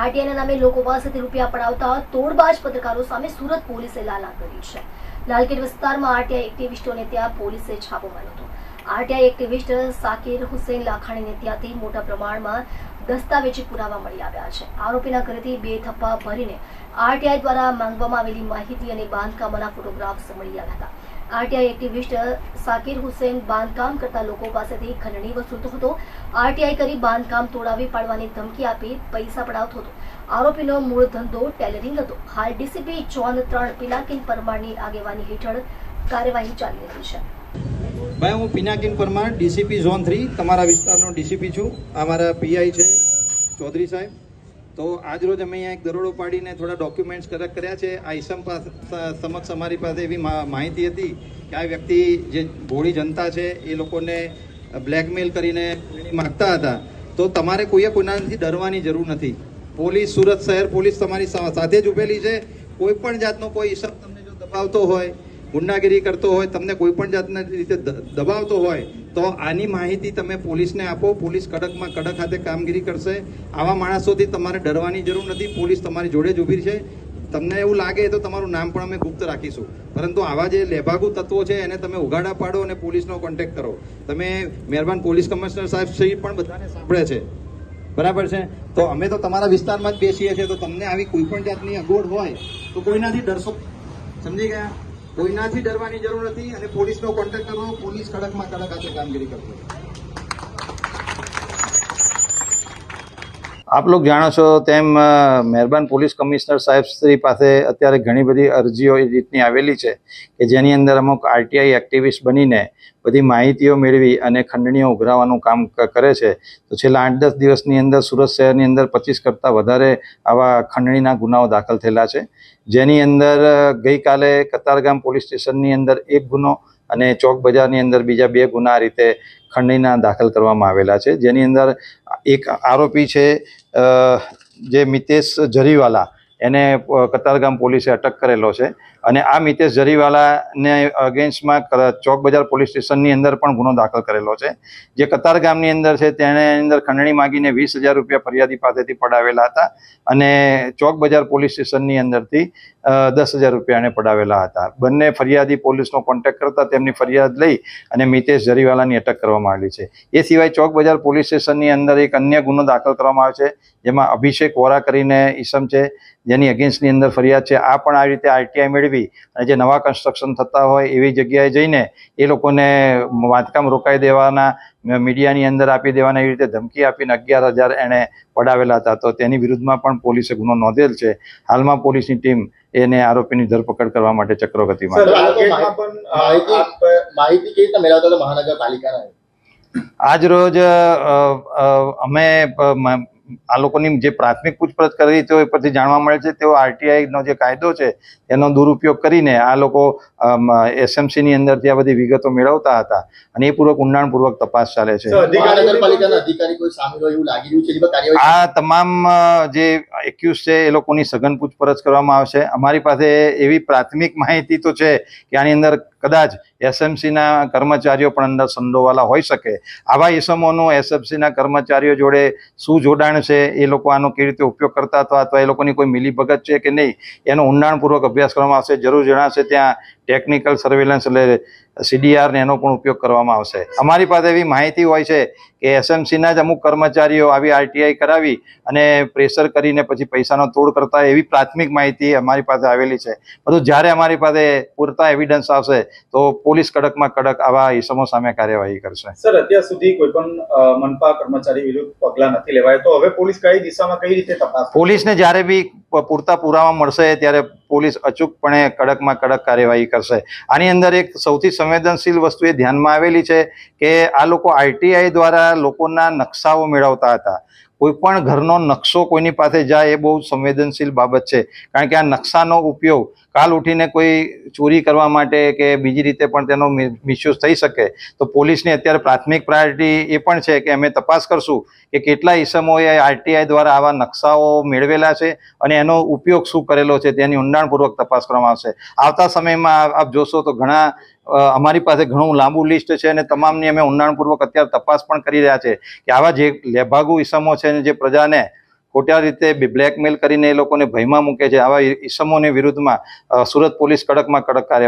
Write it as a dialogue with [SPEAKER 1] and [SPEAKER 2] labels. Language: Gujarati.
[SPEAKER 1] આરટીઆઈના નામે લોકો પાસેથી રૂપિયા પડાવતા તોડબાજ પત્રકારો સામે સુરત પોલીસે લાલા કરી છે. લાલગીર વિસ્તારમાં આરટીઆઈ એક્ટિવિસ્ટોને ત્યાં પોલીસે છાપો માર્યો હતો. આરટીઆઈ એક્ટિવિસ્ટ સાકિર હુસેન લાખાણીને ત્યાંથી મોટા પ્રમાણમાં દસ્તાવેજી પુરાવા મળી આવ્યા છે. આરોપીના ઘરેથી બે થપ્પા ભરીને આરટીઆઈ દ્વારા માંગવામાં આવેલી માહિતી અને બાંધકામના ફોટોગ્રાફ્સ મળી આવ્યા હતા. આરટીઆઈ એક્ટિવિસ્ટ સાકિર હુસેન બાંધકામ કરતા લોકો પાસેથી ખંડણી વસૂલતો હતો આરટીઆઈ કરી બાંધકામ તોડાવી પાડવાની ધમકી આપી પૈસા પડાવતો હતો આરોપીનો મૂળ ધંધો ટેલરિંગ હતો હાલ ડીસીપી ચોન ત્રણ પિનાકિન પરમારની આગેવાની હેઠળ કાર્યવાહી ચાલી રહી છે
[SPEAKER 2] ભાઈ હું Pinakin Parmar DCP zone three તમારા વિસ્તારનો ડીસીપી છું અમારા પીઆઈ છે ચૌધરી સાહેબ તો આજ રોજ અમે અહીંયા એક દરોડો પાડીને થોડા ડોક્યુમેન્ટ્સ કલેક્ટ કર્યા છે. આ ઈસમ સમક્ષ અમારી પાસે એવી માહિતી હતી કે આ વ્યક્તિ જે ભોળી જનતા છે, એ લોકોને બ્લેકમેલ કરીને માગતા હતા. તો તમારે કોઈએ કોઈનાથી ડરવાની જરૂર નથી. પોલીસ, સુરત શહેર પોલીસ તમારી સાથે જ ઉભેલી છે. કોઈ પણ જાતનો કોઈ ઈસમ તમને જો દબાવતો હોય ગુંડાગીરી કરતો હોય, તમને કોઈ પણ જાતના રીતે દબાવતો હોય, તો આની માહિતી તમે પોલીસને આપો. પોલીસ કડકમાં કડક હાથે કામગીરી કરશે. આવા માણસોથી તમારે ડરવાની જરૂર નથી. પોલીસ તમારી જોડે જ ઊભી છે. તમને એવું લાગે તો તમારું નામ પણ અમે ગુપ્ત રાખીશું. પરંતુ આવા જે લેભાગુ તત્વો છે, એને તમે ઉગાડા પાડો અને પોલીસનો કોન્ટેક્ટ કરો. તમે મહેરબાન પોલીસ કમિશનર સાહેબ શ્રી પણ બધાને સાંભળે છે. બરાબર છે? તો અમે તો તમારા વિસ્તારમાં જ બેસીએ છીએ. તો તમને આવી કોઈ પણ જાતની અગવડ હોય, તો કોઈનાથી ડરશો? સમજી ગયા? કોઈનાથી ડરવાની જરૂર નથી અને પોલીસનો કોન્ટેક્ટ કરો પોલીસ કડકમાં કડક હાથે કામગીરી કરશે આપ લોગ જાણો છો તેમ મહેરબાન પોલીસ કમિશનર સાહેબ શ્રી પાસે અત્યારે ઘણી બધી અરજીઓ એ રીતની આવેલી છે કે જેની અંદર અમુક આરટીઆઈ એક્ટિવિસ્ટ બનીને બધી માહિતીઓ મેળવી અને ખંડણીઓ ઉઘરાવવાનું કામ કરે છે. તો છેલ્લા આઠ દસ દિવસની અંદર સુરત શહેરની અંદર પચીસ કરતાં વધારે આવા ખંડણીના ગુનાઓ દાખલ થયેલા છે. જેની અંદર ગઈકાલે કતારગામ પોલીસ સ્ટેશનની અંદર એક ગુનો અને ચોક બજારની અંદર બીજા બે ગુના રીતે ખંડણીના દાખલ કરવામાં આવેલા છે. જેની અંદર એક આરોપી છે જે મિતેશ જરીવાલા એને કતારગામ પોલીસે અટક કરેલો છે. અને આ મિતેશ જરીવાલાને અગેન્સ્ટમાં ચોક બજાર પોલીસ સ્ટેશનની અંદર પણ ગુનો દાખલ કરેલો છે. જે કતાર ગામની અંદર છે, તેણે અંદર ખંડણી માગીને વીસ હજાર રૂપિયા ફરિયાદી પાસેથી પડાવેલા હતા અને ચોક બજાર પોલીસ સ્ટેશનની અંદરથી દસ હજાર રૂપિયા એને પડાવેલા હતા. બંને ફરિયાદી પોલીસનો કોન્ટેક્ટ કરતા તેમની ફરિયાદ લઈ અને મિતેશ જરીવાલાની અટક કરવામાં આવેલી છે. એ સિવાય ચોક બજાર પોલીસ સ્ટેશનની અંદર એક અન્ય ગુનો દાખલ કરવામાં આવ્યો છે, જેમાં અભિષેક વોરા કરીને ઈસમ છે, જેની અગેન્સ્ટની અંદર ફરિયાદ છે. આ પણ આ રીતે આરટીઆઈ મેળવી અને જે નવા કન્સ્ટ્રક્શન થતા હોય એવી જગ્યાએ જઈને એ લોકોને બાંધકામ રોકાઈ દેવાના મીડિયાની અંદર આપી દેવાના એવી રીતે ધમકી આપીને અગિયાર હજાર એણે પડાવેલા હતા. તો તેની વિરુદ્ધમાં પણ પોલીસે ગુનો નોંધેલ છે. હાલમાં પોલીસની ટીમ એને આરોપીની ધરપકડ કરવા માટે ચક્રો ગતિમાં
[SPEAKER 3] સર
[SPEAKER 2] છે.
[SPEAKER 3] આ ગેટમાં પણ અ,
[SPEAKER 4] માહિતી કેવી રીતે મેળવતા મહાનગરપાલિકાના?
[SPEAKER 2] આજ રોજ અમે આ લોકોની જે પ્રાથમિક પૂછપરછ કરી તો પરથી જાણવા મળે છે તેઓ આરટીઆઈ નો જે કાયદો છે એનો દુરુપયોગ કરીને આ લોકો એસએમસી ની અંદરથી આ બધી વિગતો મેળવતા હતા અને એ પૂર્વક ઊંડાણપૂર્વક તપાસ ચાલે છે. આ તમામ જે એક્યુઝ છે એ લોકોની સઘન પૂછપરછ કરવામાં આવશે. અમારી પાસે એવી પ્રાથમિક માહિતી તો છે કે આની અંદર કદાચ એસએમસીના કર્મચારીઓ પણ અંદર સંડોવાલા હોઈ શકે. આવા ઇસમોનું એસએમસીના કર્મચારીઓ જોડે શું જોડાણ છે, એ લોકો આનો કેવી રીતે ઉપયોગ કરતા હતા, અથવા એ લોકોની કોઈ મિલીભગત છે કે નહીં, એનો ઊંડાણપૂર્વક અભ્યાસ કરવામાં આવશે. જરૂર જણાશે ત્યાં ટેકનિકલ સર્વેલન્સ એટલે સીડીઆરને એનો પણ ઉપયોગ કરવામાં આવશે. અમારી પાસે એવી માહિતી હોય છે કે એસએમસીના જ અમુક કર્મચારીઓ આવી આરટીઆઈ કરાવી અને પ્રેશર કરીને પછી પૈસાનો તોડ કરતા એવી પ્રાથમિક માહિતી અમારી પાસે આવેલી છે. બધું જ્યારે અમારી પાસે પૂરતા એવિડન્સ આવશે તો પોલીસ કડકમાં કડક આવા ઇસમો સામે કાર્યવાહી કરશે.
[SPEAKER 3] સર અત્યાર સુધી કોઈ પણ મનપા કર્મચારી વિરુદ્ધ પગલાં નથી લેવાય. તો હવે પોલીસ કઈ દિશામાં કઈ રીતે તપાસ
[SPEAKER 2] પોલીસને જ્યારે બી પૂરતા પુરાવા મળશે ત્યારે પોલીસ અચૂકપણે કડકમાં કડક કાર્યવાહી કરશે. આની અંદર એક સૌથી સંવેદનશીલ વસ્તુ એ ધ્યાનમાં આવેલી છે કે આ લોકો આરટીઆઈ દ્વારા લોકોના નકશાઓ મેળવતા હતા. કોઈ પણ ઘરનો નકશો કોઈની પાસે જાય એ બહુ સંવેદનશીલ બાબત છે. કારણ કે આ નકશાનો ઉપયોગ કાલ ઉઠીને કોઈ ચોરી કરવા માટે કે બીજી રીતે પણ તેનો મિસયુઝ થઈ શકે, તો પોલીસની અત્યારે પ્રાથમિક પ્રાયોરિટી એ પણ છે કે અમે તપાસ કરશું કે કેટલા ઈસમોએ આરટીઆઈ દ્વારા આવા નકશાઓ મેળવેલા છે અને એનો ઉપયોગ શું કરેલો છે તેની ઊંડાણપૂર્વક તપાસ કરવામાં આવશે. આવતા સમયમાં આપ- જોશો તો ઘણા અમારી પાસે ઘણું લાંબુ લિસ્ટ છે અને તમામની અમે ઊંડાણપૂર્વક અત્યારે તપાસ પણ કરી રહ્યા છે કે આવા જે લેભાગુ ઈસમો છે ને જે પ્રજાને ખોટા રીતે બ્લેકમેલ કરીને એ લોકોને ભયમાં મૂકે છે, આવા ઈસમોની વિરુદ્ધમાં સુરત પોલીસ કડકમાં કડક કાર્યવાહી